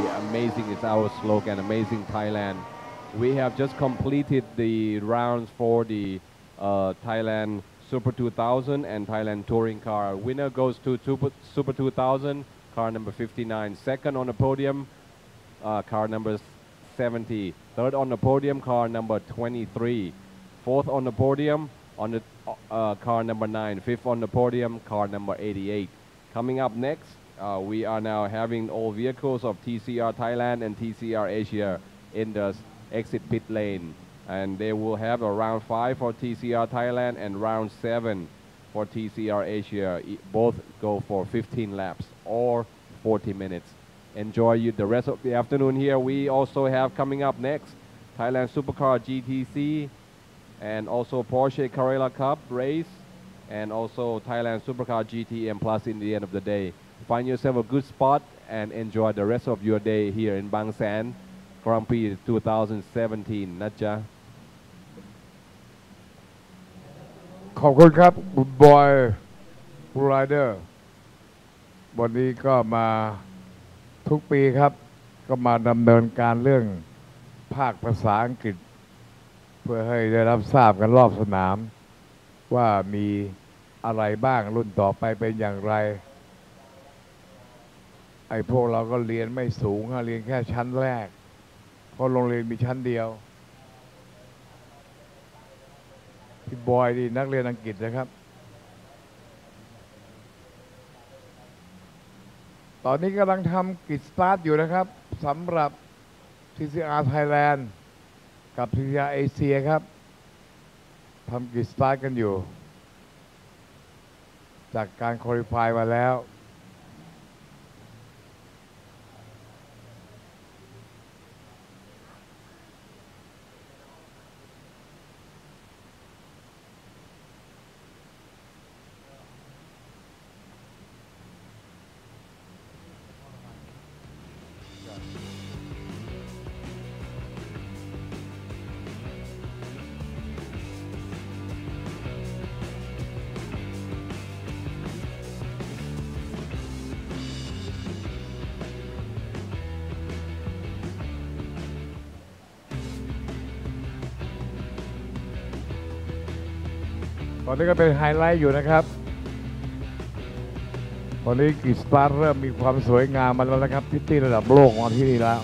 The amazing is our slogan, Amazing Thailand. We have just completed the rounds for the uh, Thailand Super 2000 and Thailand Touring Car. Winner goes to Super, Super 2000, car number 59. Second on the podium, uh, car number 70. Third on the podium, car number 23. Fourth on the podium, on the uh, car number 9. Fifth on the podium, car number 88. Coming up next, uh, we are now having all vehicles of TCR Thailand and TCR Asia in the exit pit lane. And they will have a round 5 for TCR Thailand and round 7 for TCR Asia. Both go for 15 laps or 40 minutes. Enjoy you the rest of the afternoon here. We also have coming up next Thailand Supercar GTC and also Porsche Carrera Cup race and also Thailand Supercar GTM Plus in the end of the day. Find yourself a good spot and enjoy the rest of your day here in Bang San Grand Prix 2017นะจ๊ะ ขอบคุณครับคุณบอยบูไรเดอร์วันนี้ก็มาทุกปีครับ ก็มาดำเนินการเรื่องภาคภาษาอังกฤษ เพื่อให้ได้รับทราบกันรอบสนาม ว่ามี อะไรบ้างรุ่นต่อไปเป็นอย่างไร ไอ้พวกเราก็เรียนไม่สูงเรียนแค่ชั้นแรก เพราะโรงเรียนมีชั้นเดียว พี่บอยดีนักเรียนอังกฤษนะครับ ตอนนี้กำลังทำกิจสตาร์ทอยู่นะครับสำหรับ TCR Thailand กับ TCR Asia ครับทำกิจสตาร์ทกันอยู่ จากการคอลิฟายมาแล้ว อนนี้ก็เป็นไฮไลท์อยู่นะครับ ตอนนี้กิจสตาร์เริ่มมีความสวยงามมาแล้วนะครับพิตตี้ระดับโลกมาที่นี่แล้ว